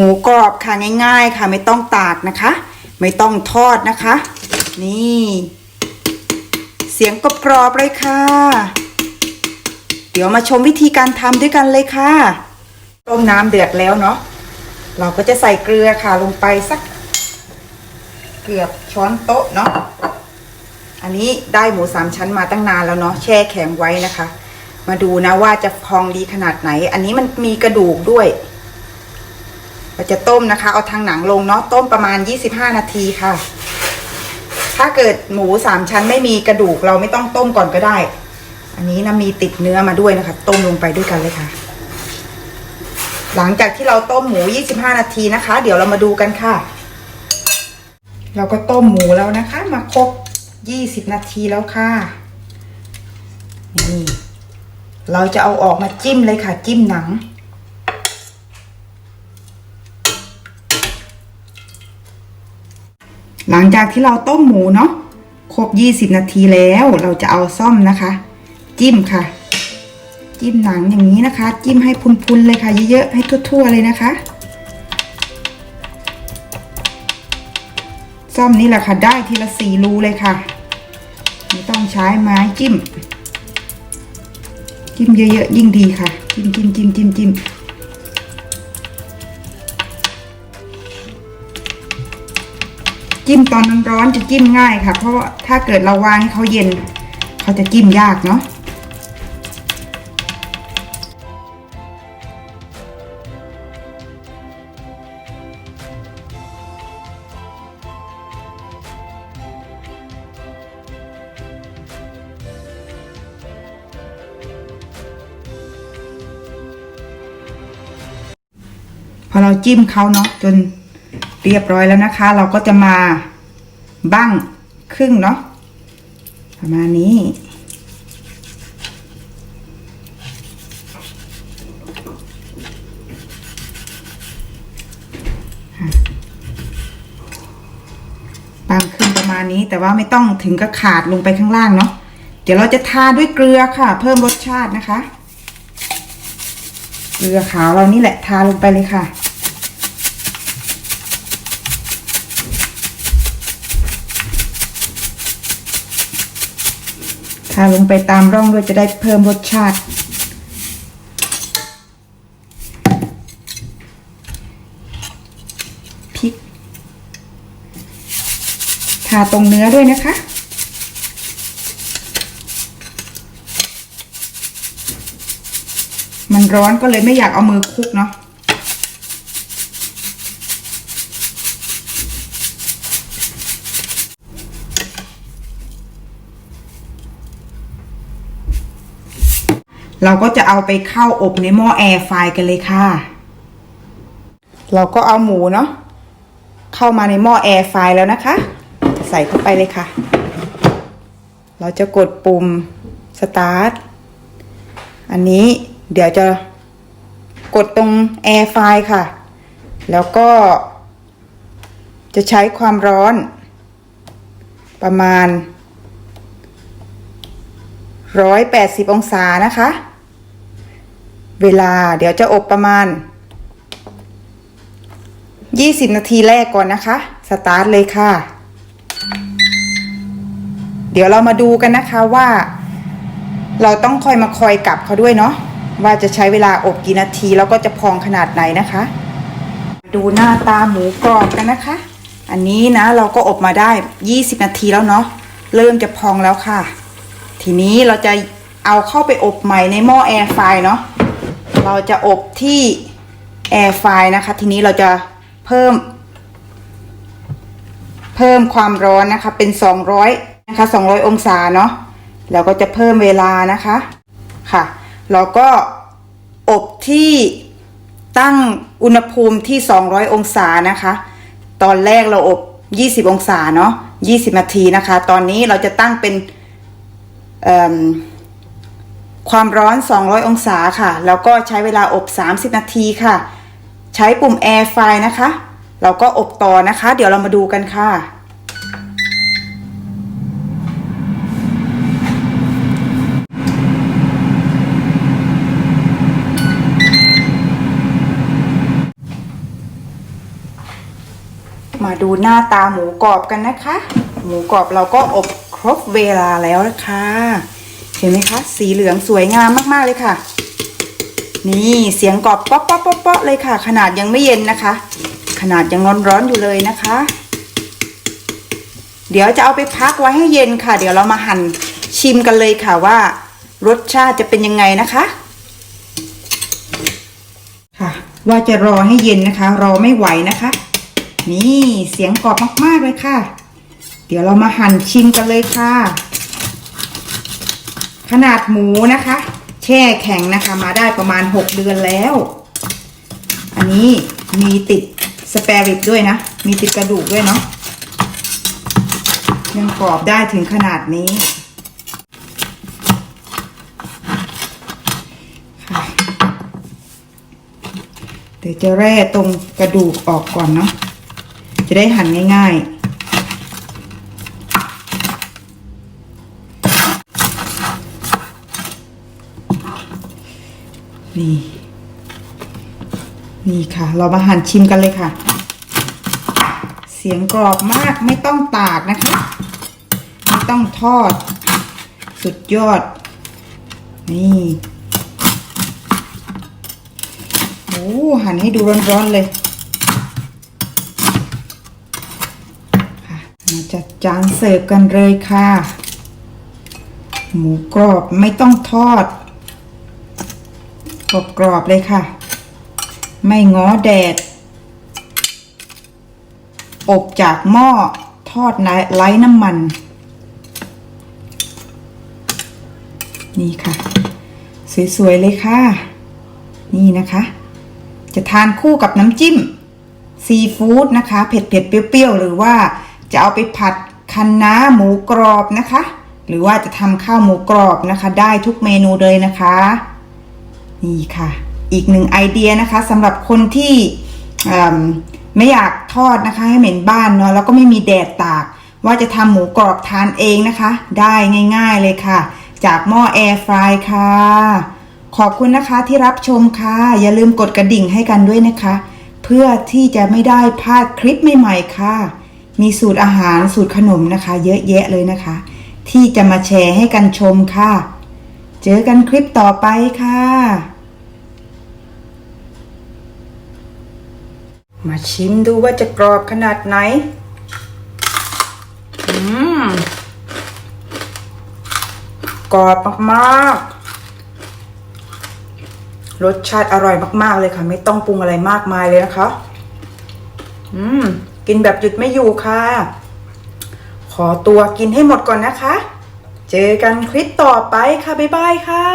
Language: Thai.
หมูกรอบค่ะง่าย ๆ ค่ะ ไม่ต้องตากนะคะ ไม่ต้องทอดนะคะ นี่ เสียงกรอบๆเลยค่ะ เดี๋ยวมาชมวิธีการทำด้วยกันเลยค่ะ ต้มน้ำเดือดแล้วเนาะเราก็จะใส่เกลือค่ะลงไปสัก เกือบช้อนโต๊ะเนาะอันนี้ได้หมูสามชั้นมาตั้งนานแล้วเนาะแช่แข็งไว้นะคะ มาดูนะว่าจะพองดีขนาดไหน อันนี้มันมีกระดูกด้วย เราจะต้มนะคะ เอาทางหนังลงเนาะต้มประมาณ 25 นาทีค่ะ ถ้าเกิดหมูสามชั้นไม่มีกระดูกเราไม่ต้องต้มก่อนก็ได้ อันนี้นะมีติดเนื้อมาด้วยนะคะ ต้มลงไปด้วยกันเลยค่ะ หลังจากที่เราต้มหมู 25 นาทีนะคะ เดี๋ยวเรามาดูกันค่ะ เราก็ต้มหมูแล้วนะคะ มาครบ 20 นาทีแล้วค่ะนี่เราจะเอาออกมาจิ้มเลยค่ะ จิ้มหนัง หลังจากที่เราต้มหมูเนาะครบ 20 นาทีแล้วเราจะเอาซ่อมนะคะ จิ้มค่ะ จิ้มหนังอย่างนี้นะคะ จิ้มให้พุนๆเลยค่ะ เยอะๆให้ทั่วๆเลยนะคะซ่อมนี่แหละค่ะได้ทีละสี่รูเลยค่ะ ไม่ต้องใช้ไม้จิ้ม จิ้มเยอะๆยิ่งดีค่ะ จิ้มจิ้มจิ้มจิ้มจิ้ม จิ้มตอนร้อนๆจะจิ้มง่ายค่ะ เพราะถ้าเกิดเราวางให้เขาเย็น เขาจะจิ้มยากเนาะพอเราจิ้มเขาเนาะจน เรียบร้อยแล้วนะคะ เราก็จะมาบั้งครึ่งเนาะประมาณนี้ บางขึ้นประมาณนี้แต่ว่าไม่ต้องถึงกับขาดลงไปข้างล่างเนาะเดี๋ยวเราจะทาด้วยเกลือค่ะ เพิ่มรสชาตินะคะ เกลือขาวเรานี่แหละทาลงไปเลยค่ะาลงไปตามร่องด้วยจะได้เพิ่มรสชาติ พริก ทาตรงเนื้อด้วยนะคะ มันร้อนก็เลยไม่อยากเอามือคลุกเนาะ เราก็จะเอาไปเข้าอบในหม้อแอร์ไฟกันเลยค่ะ เราก็เอาหมูเนาะเข้ามาในหม้อแอร์ไฟแล้วนะคะ ใส่เข้าไปเลยค่ะ เราจะกดปุ่มสตาร์ทอันนี้เดี๋ยวจะกดตรงแอร์ไฟค่ะ แล้วก็จะใช้ความร้อน ประมาณ 180 องศานะคะ เวลาเดี๋ยวจะอบประมาณ 20 นาทีแรกก่อนนะคะ สตาร์ทเลยค่ะ เดี๋ยวเรามาดูกันนะคะว่า เราต้องคอยมาคอยกลับเขาด้วยเนาะว่าจะใช้เวลาอบกี่นาทีแล้วก็จะพองขนาดไหนนะคะ ดูหน้าตาหมูกรอบกันนะคะ อันนี้นะเราก็อบมาได้ 20 นาทีแล้วเนาะเริ่มจะพองแล้วค่ะ ทีนี้เราจะเอาเข้าไปอบใหม่ในหม้อแอร์ไฟเนาะ เราจะอบที่แอร์ไฟนะคะ ทีนี้เราจะเพิ่ม เพิ่มความร้อนนะคะ เป็น 200 นะคะ 200 องศาเนาะแล้วก็จะเพิ่มเวลานะคะค่ะแล้วก็อบที่ตั้งอุณหภูมิที่ 200 องศานะคะ ตอนแรกเราอบ 20 องศาเนาะ20 นาทีนะคะ ตอนนี้เราจะตั้งเป็นเอิ่ม ความร้อน 200 องศาค่ะ แล้วก็ใช้เวลาอบ 30 นาทีค่ะ ใช้ปุ่ม Air Fry นะคะเราก็อบต่อนะคะ เดี๋ยวเรามาดูกันค่ะมาดูหน้าตาหมูกรอบกันนะคะ หมูกรอบเราก็อบครบเวลาแล้วนะคะ เห็นไหมคะ สีเหลืองสวยงามมากๆเลยค่ะ นี่เสียงกรอบป๊อปป๊อปป๊อปป๊อปเลยค่ะ ขนาดยังไม่เย็นนะคะ ขนาดยังร้อนๆอยู่เลยนะคะ เดี๋ยวจะเอาไปพักไว้ให้เย็นค่ะ เดี๋ยวเรามาหั่นชิมกันเลยค่ะว่า รสชาติจะเป็นยังไงนะคะค่ะ ว่าจะรอให้เย็นนะคะ รอไม่ไหวนะคะ นี่เสียงกรอบมากๆเลยค่ะ เดี๋ยวเรามาหั่นชิมกันเลยค่ะ ขนาดหมูนะคะ แช่แข็งนะคะมาได้ประมาณ 6 เดือนแล้ว อันนี้มีติดสเปริตด้วยนะ มีติดกระดูกด้วยเนาะยังกรอบได้ถึงขนาดนี้ค่ะเดี๋ยวจะแร่ตรงกระดูกออกก่อนเนาะจะได้หั่นง่ายๆ นี่ นี่ค่ะ เรามาหั่นชิมกันเลยค่ะ เสียงกรอบมากไม่ต้องตากนะคะ ไม่ต้องทอด สุดยอด นี่โอ้หั่นให้ดูร้อนๆเลยค่ะมาจัดจานเสิร์ฟกันเลยค่ะ หมูกรอบไม่ต้องทอดกรอบๆเลยค่ะ ไม่ง้อแดด อบจากหม้อทอดไร้น้ำมัน นี่ค่ะ สวย ๆ เลยค่ะ นี่นะคะ จะทานคู่กับน้ำจิ้ม ซีฟู้ดนะคะ เผ็ดๆเปรี้ยว ๆ หรือว่าจะเอาไปผัดคันน้าหมูกรอบนะคะ หรือว่าจะทำข้าวหมูกรอบนะคะ ได้ทุกเมนูเลยนะคะ นี่ค่ะ อีกหนึ่งไอเดียนะคะสำหรับคนที่ไม่อยากทอดนะคะให้เหม็นบ้านเนาะแล้วก็ไม่มีแดดตาก ว่าจะทำหมูกรอบทานเองนะคะ ได้ง่าย ๆเลยค่ะ จากหม้อแอร์ฟรายค่ะ ขอบคุณนะคะที่รับชมค่ะ อย่าลืมกดกระดิ่งให้กันด้วยนะคะ เพื่อที่จะไม่ได้พลาดคลิปใหม่ๆค่ะ มีสูตรอาหารสูตรขนมนะคะ เยอะแยะเลยนะคะ ที่จะมาแชร์ให้กันชมค่ะ เจอกันคลิปต่อไปค่ะ มาชิมดูว่าจะกรอบขนาดไหน อืม กรอบมากๆ รสชาติอร่อยมาก ๆ เลยค่ะ ไม่ต้องปรุงอะไรมากมายเลยนะคะ อืม กินแบบหยุดไม่อยู่ค่ะ ขอตัวกินให้หมดก่อนนะคะ เจอกันคลิปต่อไปค่ะ บ๊ายบายค่ะ